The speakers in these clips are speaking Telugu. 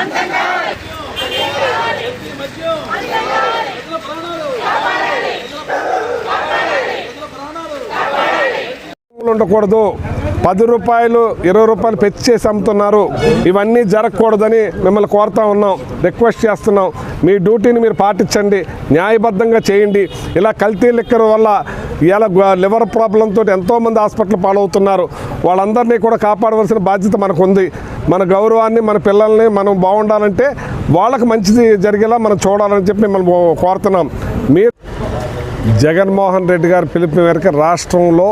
அந்த ప్రాణాలు ఉండకూడదు. పది రూపాయలు ఇరవై రూపాయలు పెంచి చేసి అమ్ముతున్నారు. ఇవన్నీ జరగకూడదని మిమ్మల్ని కోరుతా ఉన్నాం. రిక్వెస్ట్ చేస్తున్నాం. మీ డ్యూటీని మీరు పాటించండి. న్యాయబద్ధంగా చేయండి. ఇలా కల్తీ లిక్కర్ వల్ల ఇలా లివర్ ప్రాబ్లంతో ఎంతోమంది హాస్పిటల్ పాలవుతున్నారు. వాళ్ళందరినీ కూడా కాపాడవలసిన బాధ్యత మనకు ఉంది మన గౌరవాన్ని మన పిల్లల్ని మనం బాగుండాలంటే వాళ్ళకి మంచిది జరిగేలా మనం చూడాలని చెప్పి మిమ్మల్ని కోరుతున్నాం. మీరు జగన్మోహన్ రెడ్డి గారి పిలుపు మేరకు రాష్ట్రంలో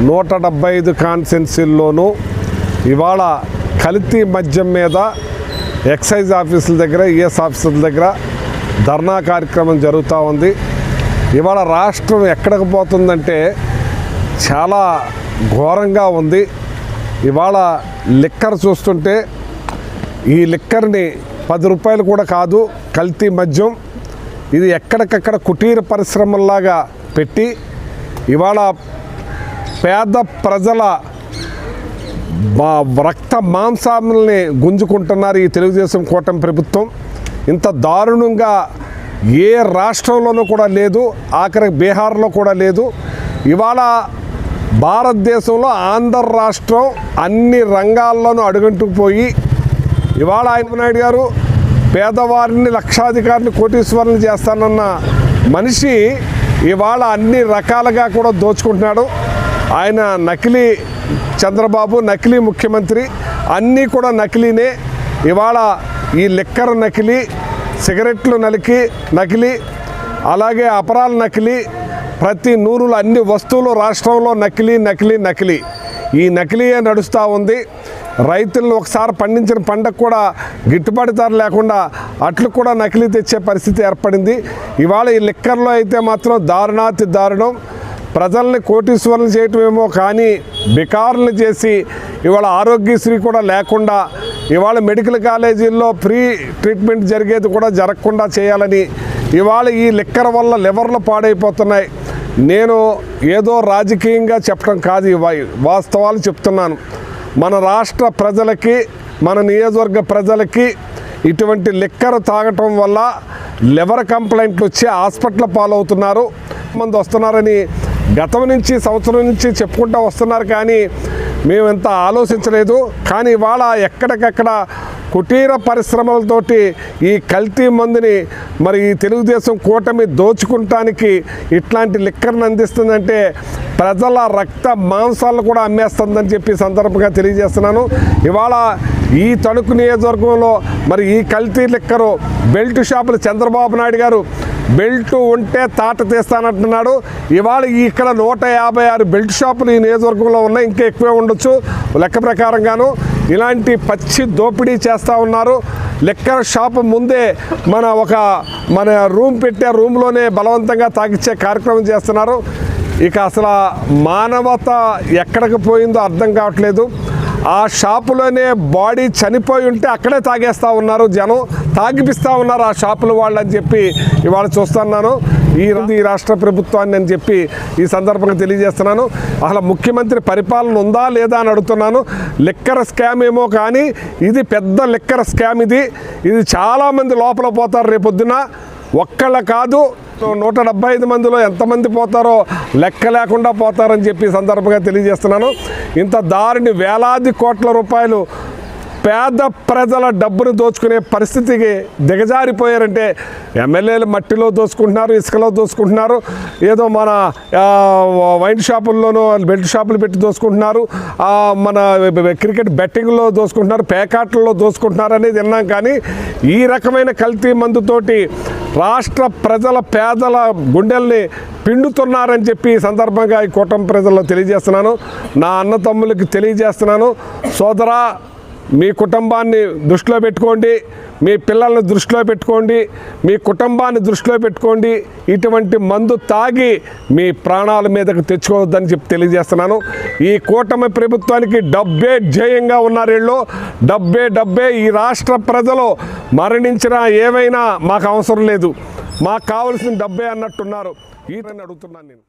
నూట డెబ్బై ఐదు కాన్స్టెన్సీల్లోనూ ఇవాళ కల్తీ మద్యం మీద ఎక్సైజ్ ఆఫీసుల దగ్గర ఈఎస్ ఆఫీసుల దగ్గర ధర్నా కార్యక్రమం జరుగుతూ ఉంది. ఇవాళ రాష్ట్రం ఎక్కడికి పోతుందంటే చాలా ఘోరంగా ఉంది. ఇవాళ లిక్కర్ చూస్తుంటే ఈ లిక్కర్ని పది రూపాయలు కూడా కాదు కల్తీ మద్యం. ఇది ఎక్కడికక్కడ కుటీర పరిశ్రమల్లాగా పెట్టి ఇవాళ పేద ప్రజల రక్త మాంసాలని గుంజుకుంటున్నారు ఈ తెలుగుదేశం కూటమి ప్రభుత్వం. ఇంత దారుణంగా ఏ రాష్ట్రంలోనూ కూడా లేదు ఆఖరి బీహార్లో కూడా లేదు. ఇవాళ భారతదేశంలో ఆంధ్ర రాష్ట్రం అన్ని రంగాల్లోనూ అడుగంటుకుపోయి ఇవాళ ఆయన నాయుడు గారు పేదవారిని లక్షాధికారిని కోటీశ్వరులు చేస్తానన్న మనిషి ఇవాళ అన్ని రకాలుగా కూడా దోచుకుంటున్నాడు. ఆయన నకిలీ చంద్రబాబు నకిలీ ముఖ్యమంత్రి అన్నీ కూడా నకిలీనే. ఇవాళ ఈ లిక్కర్ నకిలీ సిగరెట్లు నలికి నకిలీ అలాగే అపరాల నకిలీ ప్రతి నూరులో అన్ని వస్తువులు రాష్ట్రంలో నకిలీ నకిలీ నకిలీ. ఈ నకిలీయే నడుస్తూ ఉంది. రైతులను ఒకసారి పండించిన పంటకు కూడా గిట్టుబాటు ధర లేకుండా అట్లు కూడా నకిలీ తెచ్చే పరిస్థితి ఏర్పడింది. ఇవాళ ఈ లిక్కర్లో అయితే మాత్రం దారుణాతి దారుణం. ప్రజల్ని కోటీశ్వరులు చేయటమేమో కానీ బికారులు చేసి ఇవాళ ఆరోగ్యశ్రీ కూడా లేకుండా ఇవాళ మెడికల్ కాలేజీల్లో ఫ్రీ ట్రీట్మెంట్ జరిగేది కూడా జరగకుండా చేయాలని ఇవాళ ఈ లిక్కర్ వల్ల లివర్లు పాడైపోతున్నాయి. నేను ఏదో రాజకీయంగా చెప్పడం కాదు ఈ వాస్తవాలు చెప్తున్నాను. మన రాష్ట్ర ప్రజలకి మన నియోజకవర్గ ప్రజలకి ఇటువంటి లిక్కర్ తాగటం వల్ల లివర్ కంప్లైంట్లు వచ్చి హాస్పిటల్ పాలవుతున్నారు. మంది వస్తున్నారని గతం నుంచి సంవత్సరం నుంచి చెప్పుకుంటూ వస్తున్నారు కానీ మేము ఎంత ఆలోచించలేదు. కానీ ఇవాళ ఎక్కడికక్కడ కుటీర పరిశ్రమలతోటి ఈ కల్తీ మందుని మరి ఈ తెలుగుదేశం కూటమి దోచుకుంటానికి ఇట్లాంటి లిక్కర్ని అందిస్తుందంటే ప్రజల రక్త మాంసాలను కూడా అమ్మేస్తుందని చెప్పి సందర్భంగా తెలియజేస్తున్నాను. ఇవాళ ఈ తణుకు నియోజకవర్గంలో మరి ఈ కల్తీ లిక్కరు బెల్ట్ షాపులు చంద్రబాబు నాయుడు గారు బెల్ట్ ఉంటే తాట తీస్తానంటున్నాడు. ఇవాళ ఇక్కడ నూట యాభై ఆరు బెల్ట్ షాపులు ఈ నియోజకవర్గంలో ఉన్నాయి. ఇంకా ఎక్కువే ఉండొచ్చు. లెక్క ప్రకారంగాను ఇలాంటి పచ్చి దోపిడీ చేస్తూ ఉన్నారు. లెక్కల షాప్ ముందే మన ఒక మన రూమ్ పెట్టే రూమ్లోనే బలవంతంగా తాగిచ్చే కార్యక్రమం చేస్తున్నారు. ఇక అసలు మానవత ఎక్కడికి పోయిందో అర్థం కావట్లేదు. ఆ షాపులోనే బాడీ చనిపోయి ఉంటే అక్కడే తాగేస్తూ ఉన్నారు జనం. తాగిపిస్తూ ఉన్నారు ఆ షాపుల వాళ్ళు అని చెప్పి ఇవాళ చూస్తున్నాను. ఈ ఈ రాష్ట్ర ప్రభుత్వాన్ని అని చెప్పి ఈ సందర్భంగా తెలియజేస్తున్నాను. అసలు ముఖ్యమంత్రి పరిపాలన ఉందా లేదా అని అడుగుతున్నాను. లిక్కర్ స్కామ్ ఏమో కానీ ఇది పెద్ద లిక్కర్ స్కామ్ ఇది. ఇది చాలామంది లోపల పోతారు రేపొద్దున. ఒక్కళ్ళ కాదు నూట డెబ్బై ఐదు మందిలో ఎంతమంది పోతారో లెక్క లేకుండా పోతారని చెప్పి సందర్భంగా తెలియజేస్తున్నాను. ఇంత దారిని వేలాది కోట్ల రూపాయలు పేద ప్రజల డబ్బును దోచుకునే పరిస్థితికి దిగజారిపోయారంటే ఎమ్మెల్యేలు మట్టిలో దోచుకుంటున్నారు ఇసుకలో దోచుకుంటున్నారు ఏదో మన వైన్ షాపుల్లోనూ బెల్ట్ షాపులు పెట్టి దోచుకుంటున్నారు మన క్రికెట్ బెట్టింగ్లో దోచుకుంటున్నారు పేకాట్లలో దోచుకుంటున్నారు అనేది విన్నాం కానీ ఈ రకమైన కల్తీ మందుతోటి రాష్ట్ర ప్రజల పేదల గుండెల్ని పిండుతున్నారని చెప్పి ఈ సందర్భంగా ఈ కూటమి ప్రజల్లో తెలియజేస్తున్నాను. నా అన్న తమ్ములకి తెలియజేస్తున్నాను. సోదరా మీ కుటుంబాన్ని దృష్టిలో పెట్టుకోండి. మీ పిల్లల్ని దృష్టిలో పెట్టుకోండి. మీ కుటుంబాన్ని దృష్టిలో పెట్టుకోండి. ఇటువంటి మందు తాగి మీ ప్రాణాల మీదకు తెచ్చుకోవద్దని చెప్పి తెలియజేస్తున్నాను. ఈ కూటమి ప్రభుత్వానికి డబ్బే ధ్యేయంగా ఉన్నారు వీళ్ళు. డబ్బే డబ్బే ఈ రాష్ట్ర ప్రజలు మరణించినా ఏమైనా మాకు అవసరం లేదు. మాకు కావలసిన డబ్బే అన్నట్టున్నారు. ఈతని అడుగుతున్నాను నేను.